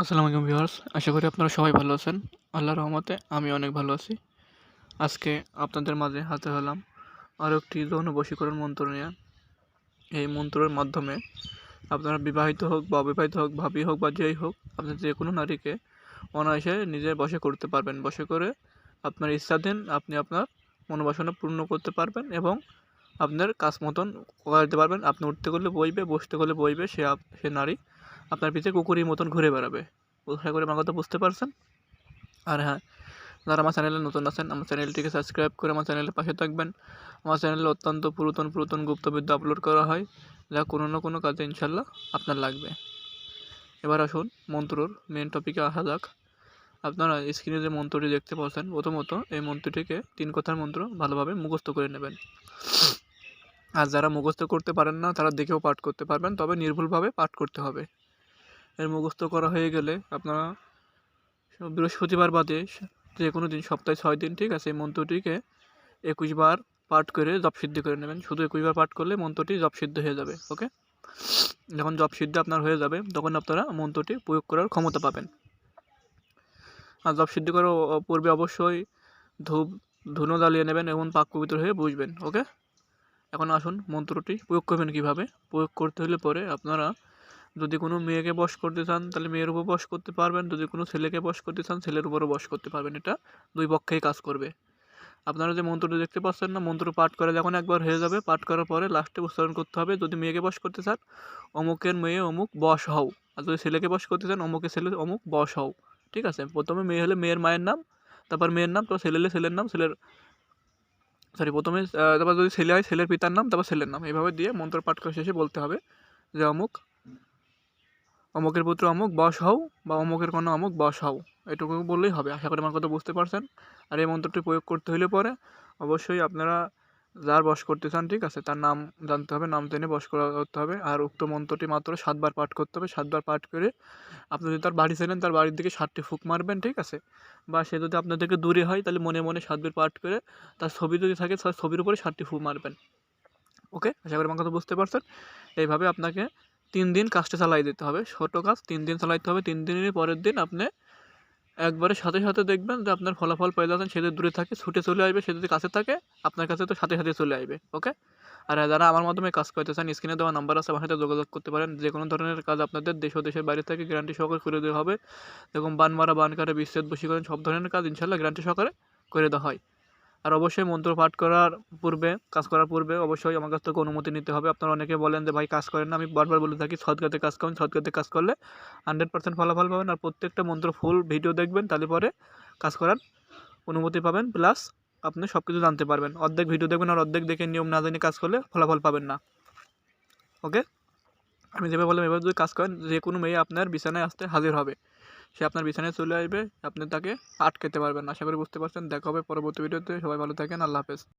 আসসালামু আলাইকুম ভিউয়ার্স, আশা করি আপনারা সবাই ভালো আছেন। আল্লাহর রহমতে আমি অনেক ভালো আছি। আজকে আপনাদের মাঝে হাতে হলাম আরও একটি যৌন বশীকরণ মন্ত্র নিয়ে। এই মন্ত্রের মাধ্যমে আপনারা বিবাহিত হোক বা অবিবাহিত হোক, ভাবি হোক বা যেই হোক, আপনি যে কোনো নারীকে অনায়াসে নিজের বশে করতে পারবেন। বশে করে আপনার ইচ্ছাধীন আপনি আপনার মনোবাসনা পূর্ণ করতে পারবেন এবং আপনার কাজ মতন করা দিতে পারবেন। আপনি উঠতে করলে বইবে, বসতে করলে বইবে, সে সে নারী আপনার পিছে কুকুরের মতন ঘুরে বেড়াবে। আশা করি আমার কথা বুঝতে পারছেন। আর হ্যাঁ যারা আমার চ্যানেলে নতুন আছেন, আমার চ্যানেলটিকে সাবস্ক্রাইব করে আমার চ্যানেলের পাশে থাকবেন। আমার চ্যানেলে অত্যন্ত পুরাতন পুরাতন গুপ্তবিদ্যা আপলোড করা হয়, যা কোনো না কোনো কাজে ইনশাল্লাহ আপনার লাগবে। এবার আসুন মন্ত্রর মেন টপিকে আসা যাক। আপনারা স্ক্রিনে যে মন্ত্রটি দেখতে পাচ্ছেন, প্রথমত এই মন্ত্রটিকে তিন কথার মন্ত্র ভালোভাবে মুখস্থ করে নেবেন। আর যারা মুখস্থ করতে পারেন না, তারা দেখেও পাঠ করতে পারবেন, তবে নির্ভুলভাবে পাঠ করতে হবে। এর মুখস্থ করা হয়ে গেলে আপনারা বৃহস্পতিবার বাদে যে কোনো দিন, সপ্তাহে ছয় দিন, ঠিক আছে, এই মন্ত্রটিকে একুশ বার পাঠ করে জপ সিদ্ধ করে নেবেন। শুধু একুশ বার পাঠ করলে মন্ত্রটি জপ সিদ্ধ হয়ে যাবে, ওকে? যখন জপ সিদ্ধ আপনার হয়ে যাবে, তখন আপনারা মন্ত্রটি প্রয়োগ করার ক্ষমতা পাবেন। আর সিদ্ধ করার পূর্বে অবশ্যই ধূপ, ধুনো জ্বালিয়ে নেবেন এবং পাক পবিত্র হয়ে বুঝবেন ওকে? এখন আসুন মন্ত্রটি প্রয়োগ করবেন কীভাবে? প্রয়োগ করতে হলে পরে আপনারা যদি কোনো মেয়েকে বশ করতে চান, তাহলে মেয়ের উপর বশ করতে পারবেন। যদি কোনো ছেলেকে বশ করতে চান, ছেলের উপরও বশ করতে পারবেন। এটা দুই পক্ষেই কাজ করবে। আপনারা যে মন্ত্রটি দেখতে পাচ্ছেন না, মন্ত্র পাঠ করে যখন একবার হয়ে যাবে, পাঠ করার পরে লাস্টে উচ্চারণ করতে হবে, যদি মেয়েকে বশ করতে চান, অমুকের মেয়ে অমুক বশ হও। আর যদি ছেলেকে বশ করতে চান, অমুকের ছেলে অমুক বশ হও। ঠিক আছে? প্রথমে মেয়ে হলে মেয়ের মায়ের নাম, তারপর মেয়ের নাম, তারপর ছেলে হলে ছেলের নাম, ছেলের সরি, প্রথমে তারপর যদি ছেলে হয়, ছেলের পিতার নাম, তারপর ছেলের নাম। এইভাবে দিয়ে মন্ত্র পাঠ করে শেষে বলতে হবে যে, অমুক অমুকের পুত্র অমুক, বস হও, বা অমুকের কোনো অমুক, বস হও। এটুকু বললেই হবে, আশা করি আমার কথা বুঝতে পারছেন। আর এই মন্ত্রটি প্রয়োগ করতে হলে পরে অবশ্যই আপনারা যার বশ করতে চান, ঠিক আছে, তার নাম জানতে হবে, নাম জেনে বস করা করতে হবে। আর উক্ত মন্ত্রটি মাত্র সাতবার পাঠ করতে হবে, সাতবার পাঠ করে আপনি যদি তার বাড়ি ছিলেন তার বাড়ির দিকে সাতটি ফুক মারবেন, ঠিক আছে? বা সে যদি আপনার থেকে দূরে হয়, তাহলে মনে মনে সাতবার পাঠ করে তার ছবি যদি থাকে, তার ছবির উপরে সাতটি ফুক মারবেন। ওকে? আশা করি আমার কথা বুঝতে পারছেন? এইভাবে আপনাকে তিন দিন কাজটা চালাই দিতে হবে। ছোটো কাজ তিন দিন চালাইতে হবে। তিন দিনের পরের দিন আপনি একবারে সাথে সাথে দেখবেন যে আপনার ফলাফল পেয়ে যাচ্ছেন। সে যদি দূরে থাকে, ছুটে চলে আসবে। সে যদি কাছে থাকে, আপনার কাছে তো সাথে সাথে চলে আসবে। ওকে? আর যারা আমার মাধ্যমে কাজ করতে চান, স্ক্রিনে দেওয়া নাম্বার আছে, আমার সাথে যোগাযোগ করতে পারেন। যে কোনো ধরনের কাজ আপনাদের দেশ ও দেশের বাইরে থেকে গ্যারান্টি সহকারে করে দেওয়া হবে। যেরকম বান মারা বান কাটা বিচ্ছেদ বশীকরণ, সব ধরনের কাজ ইনশাল্লাহ গ্যারান্টি সহকারে করে দেওয়া হয়। আর অবশ্যই মন্ত্র পাঠ করার পূর্বে, কাজ করার পূর্বে অবশ্যই আমার কাছ থেকে অনুমতি নিতে হবে। আপনারা অনেকে বলেন যে, ভাই, কাজ করেন না। আমি বারবার বলে থাকি সৎগাতে কাজ করেন সৎগাতে কাজ করলে হান্ড্রেড পার্সেন্ট ফলাফল পাবেন। আর প্রত্যেকটা মন্ত্র ফুল ভিডিও দেখবেন, তাহলে পরে কাজ করার অনুমতি পাবেন। প্লাস আপনি সব কিছু জানতে পারবেন। অর্ধেক ভিডিও দেখবেন আর অর্ধেক দেখে নিয়ম না জেনে কাজ করলে ফলাফল পাবেন না। ওকে আমি যেভাবে বললাম, এভাবে যদি কাজ করেন, যে কোনো মেয়ে আপনার বিছানায় আসতে হাজির হবে। সে আপনার বিছানায় চলে আসবে, আপনি তাকে আটকাতে পারবেন আশা করি বুঝতে পারছেন। দেখা হবে পরবর্তী ভিডিওতে। সবাই ভালো থাকেন। আল্লাহ হাফেজ।